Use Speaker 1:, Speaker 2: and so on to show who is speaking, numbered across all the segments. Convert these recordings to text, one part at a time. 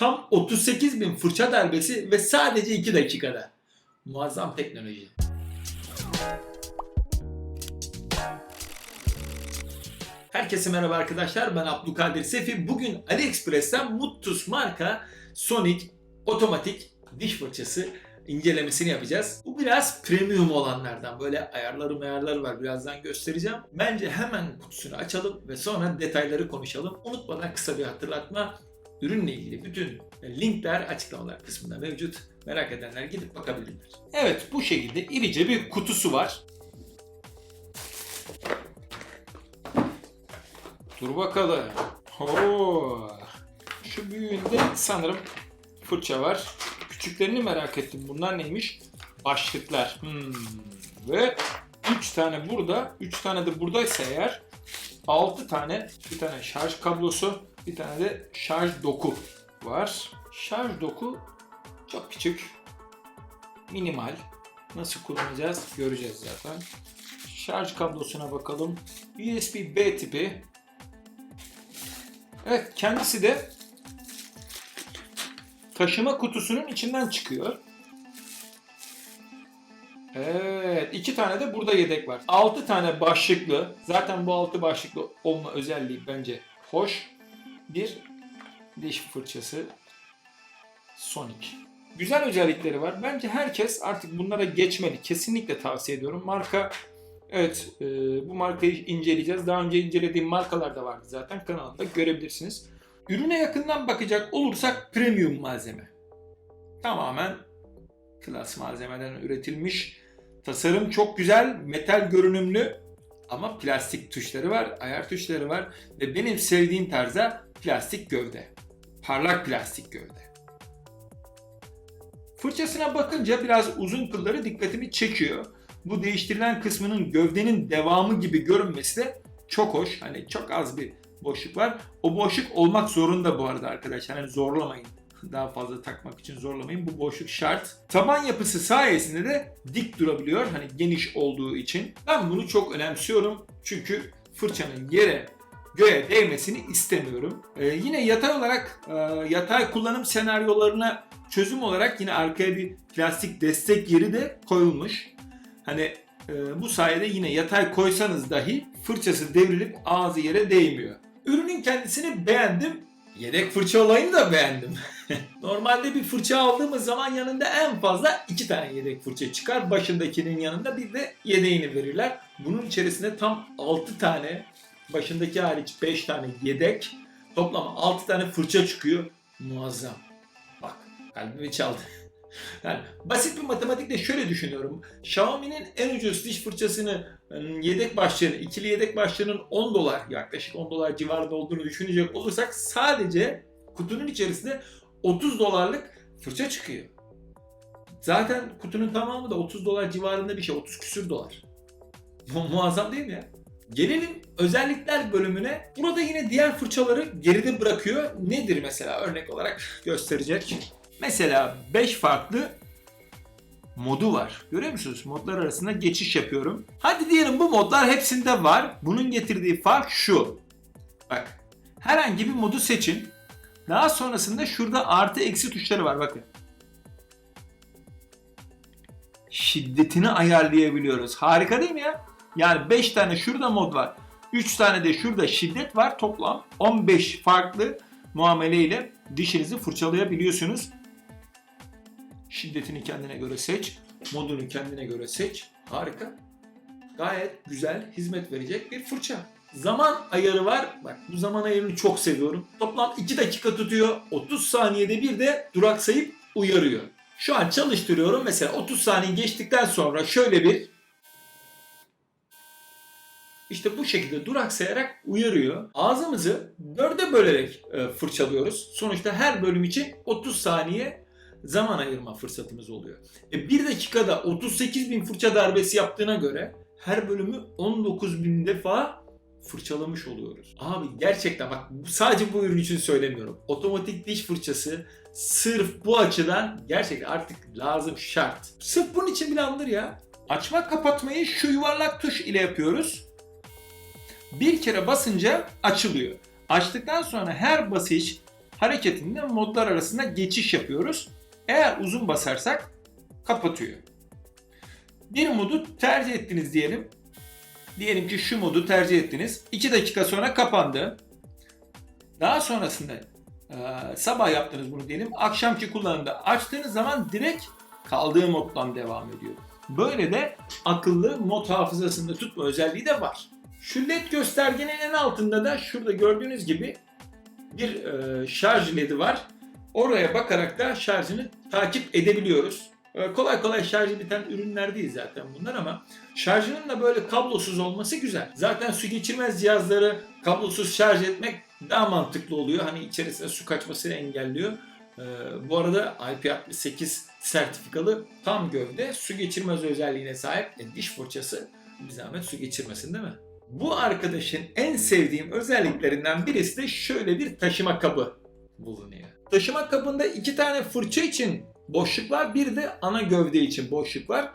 Speaker 1: Tam 38 bin fırça darbesi ve sadece 2 dakikada. Muazzam teknoloji. Herkese merhaba arkadaşlar. Ben Abdülkadir Sefi. Bugün AliExpress'ten Muttus marka Sonic otomatik diş fırçası incelemesini yapacağız. Bu biraz premium olanlardan. Böyle ayarları ayarları var. Birazdan göstereceğim. Bence hemen kutusunu açalım ve sonra detayları konuşalım. Unutmadan kısa bir hatırlatma. Ürünle ilgili bütün linkler açıklamalar kısmında mevcut. Merak edenler gidip bakabilirler. Evet bu şekilde irice bir kutusu var. Dur bakalım. Oo. Şu büyüğünde sanırım fırça var. Küçüklerini merak ettim. Bunlar neymiş? Başlıklar. Hmm. Ve 3 tane burada, 3 tane de buradaysa eğer 6 tane, bir tane şarj kablosu, bir tane de şarj doku var. Şarj doku çok küçük, minimal. Nasıl kullanacağız göreceğiz zaten. Şarj kablosuna bakalım. USB-B tipi. Evet kendisi de taşıma kutusunun içinden çıkıyor. Evet, iki tane de burada yedek var. Altı tane başlıklı. Zaten bu altı başlıklı olma özelliği bence hoş. Bir diş fırçası Sonic. Güzel özellikleri var. Bence herkes artık bunlara geçmeli. Kesinlikle tavsiye ediyorum. Marka Evet, e, bu markayı inceleyeceğiz. Daha önce incelediğim markalar da vardı zaten kanalımda görebilirsiniz. Ürüne yakından bakacak olursak premium malzeme. Tamamen klas malzemeden üretilmiş. Tasarım çok güzel, metal görünümlü ama plastik tuşları var, ayar tuşları var ve benim sevdiğim tarzda plastik gövde. Parlak plastik gövde. Fırçasına bakınca biraz uzun kılları dikkatimi çekiyor. Bu değiştirilen kısmının gövdenin devamı gibi görünmesi de çok hoş. Hani çok az bir boşluk var. O boşluk olmak zorunda bu arada arkadaşlar. Hani zorlamayın. Daha fazla takmak için zorlamayın. Bu boşluk şart. Taban yapısı sayesinde de dik durabiliyor. Hani geniş olduğu için. Ben bunu çok önemsiyorum. Çünkü fırçanın yere göğe değmesini istemiyorum. Ee, yine yatay olarak e, yatay kullanım senaryolarına çözüm olarak yine arkaya bir plastik destek yeri de koyulmuş. Hani e, bu sayede yine yatay koysanız dahi fırçası devrilip ağzı yere değmiyor. Ürünün kendisini beğendim. Yedek fırça olayını da beğendim. Normalde bir fırça aldığımız zaman yanında en fazla iki tane yedek fırça çıkar. Başındakinin yanında bir de yedeğini verirler. Bunun içerisinde tam 6 tane, başındaki hariç 5 tane yedek, toplam 6 tane fırça çıkıyor. Muazzam. Bak kalbimi çaldı. Yani basit bir matematikle şöyle düşünüyorum. Xiaomi'nin en ucuz diş fırçasını ıı, yedek başlığını, ikili yedek başlığının 10 dolar yaklaşık 10 dolar civarında olduğunu düşünecek olursak sadece kutunun içerisinde 30 dolarlık fırça çıkıyor. Zaten kutunun tamamı da 30 dolar civarında bir şey. 30 küsür dolar. Mu- muazzam değil mi ya? Gelelim özellikler bölümüne. Burada yine diğer fırçaları geride bırakıyor. Nedir mesela örnek olarak gösterecek. Mesela 5 farklı modu var. Görüyor musunuz? Modlar arasında geçiş yapıyorum. Hadi diyelim bu modlar hepsinde var. Bunun getirdiği fark şu. Bak. Herhangi bir modu seçin. Daha sonrasında şurada artı eksi tuşları var bakın. Şiddetini ayarlayabiliyoruz. Harika değil mi ya? Yani 5 tane şurada mod var. 3 tane de şurada şiddet var. Toplam 15 farklı muameleyle dişinizi fırçalayabiliyorsunuz. Şiddetini kendine göre seç. Modunu kendine göre seç. Harika. Gayet güzel hizmet verecek bir fırça. Zaman ayarı var. Bak bu zaman ayarını çok seviyorum. Toplam 2 dakika tutuyor. 30 saniyede bir de duraksayıp uyarıyor. Şu an çalıştırıyorum. Mesela 30 saniye geçtikten sonra şöyle bir işte bu şekilde duraksayarak uyarıyor. Ağzımızı dörde bölerek e, fırçalıyoruz. Sonuçta her bölüm için 30 saniye zaman ayırma fırsatımız oluyor. E, bir dakikada 38 bin fırça darbesi yaptığına göre her bölümü 19 bin defa fırçalamış oluyoruz. Abi gerçekten bak sadece bu ürün için söylemiyorum. Otomatik diş fırçası sırf bu açıdan gerçekten artık lazım şart. Sırf bunun için bile alınır ya. Açma kapatmayı şu yuvarlak tuş ile yapıyoruz. Bir kere basınca açılıyor. Açtıktan sonra her basış hareketinde modlar arasında geçiş yapıyoruz. Eğer uzun basarsak kapatıyor. Bir modu tercih ettiniz diyelim. Diyelim ki şu modu tercih ettiniz. 2 dakika sonra kapandı. Daha sonrasında e, sabah yaptınız bunu diyelim. Akşamki kullanımda açtığınız zaman direkt kaldığı moddan devam ediyor. Böyle de akıllı mod hafızasında tutma özelliği de var. Şu led göstergenin en altında da şurada gördüğünüz gibi bir e, şarj ledi var. Oraya bakarak da şarjını takip edebiliyoruz. E, kolay kolay şarjı biten ürünler değil zaten bunlar ama şarjının da böyle kablosuz olması güzel. Zaten su geçirmez cihazları kablosuz şarj etmek daha mantıklı oluyor. Hani içerisine su kaçmasını engelliyor. E, bu arada IP68 sertifikalı tam gövde su geçirmez özelliğine sahip e, diş fırçası bir zahmet su geçirmesin değil mi? Bu arkadaşın en sevdiğim özelliklerinden birisi de şöyle bir taşıma kabı bulunuyor. Taşıma kabında iki tane fırça için boşluk var, bir de ana gövde için boşluk var.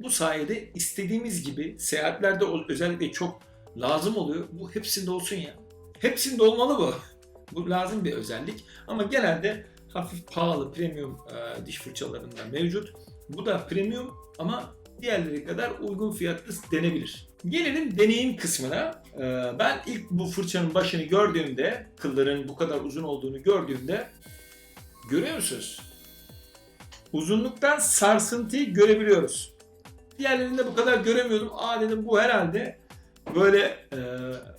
Speaker 1: Bu sayede istediğimiz gibi seyahatlerde özellikle çok lazım oluyor. Bu hepsinde olsun ya. Hepsinde olmalı bu. Bu lazım bir özellik. Ama genelde hafif pahalı premium e, diş fırçalarında mevcut. Bu da premium ama diğerleri kadar uygun fiyatlı denebilir. Gelelim deneyim kısmına. Ee, Ben ilk bu fırçanın başını gördüğümde, kılların bu kadar uzun olduğunu gördüğümde görüyor musunuz? Uzunluktan sarsıntıyı görebiliyoruz. Diğerlerinde bu kadar göremiyordum. Aa dedim bu herhalde böyle e,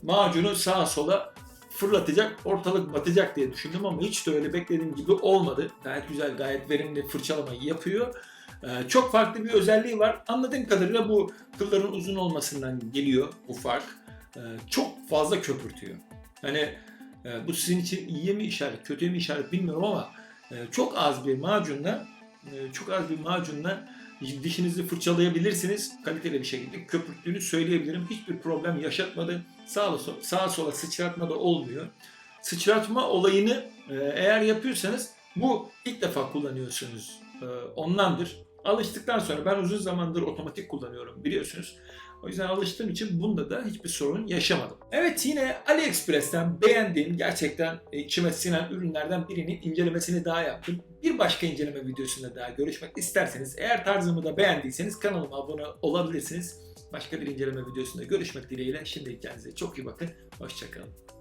Speaker 1: macunu sağa sola fırlatacak, ortalık batacak diye düşündüm ama hiç de öyle beklediğim gibi olmadı. Gayet güzel, gayet verimli fırçalamayı yapıyor. Ee, çok farklı bir özelliği var. Anladığım kadarıyla bu kılların uzun olmasından geliyor bu fark. Ee, çok fazla köpürtüyor. Hani e, bu sizin için iyiye mi işaret, kötüye mi işaret bilmiyorum ama e, çok az bir macunla e, çok az bir macunla dişinizi fırçalayabilirsiniz. Kaliteli bir şekilde köpürttüğünü söyleyebilirim. Hiçbir problem yaşatmadı. Sağa, sola, sağa sola sıçratma da olmuyor. Sıçratma olayını eğer yapıyorsanız bu ilk defa kullanıyorsunuz. E, ondandır. Alıştıktan sonra ben uzun zamandır otomatik kullanıyorum biliyorsunuz. O yüzden alıştığım için bunda da hiçbir sorun yaşamadım. Evet yine AliExpress'ten beğendiğim gerçekten e, içime sinen ürünlerden birinin incelemesini daha yaptım. Bir başka inceleme videosunda daha görüşmek isterseniz eğer tarzımı da beğendiyseniz kanalıma abone olabilirsiniz. Başka bir inceleme videosunda görüşmek dileğiyle. Şimdi kendinize çok iyi bakın. Hoşçakalın.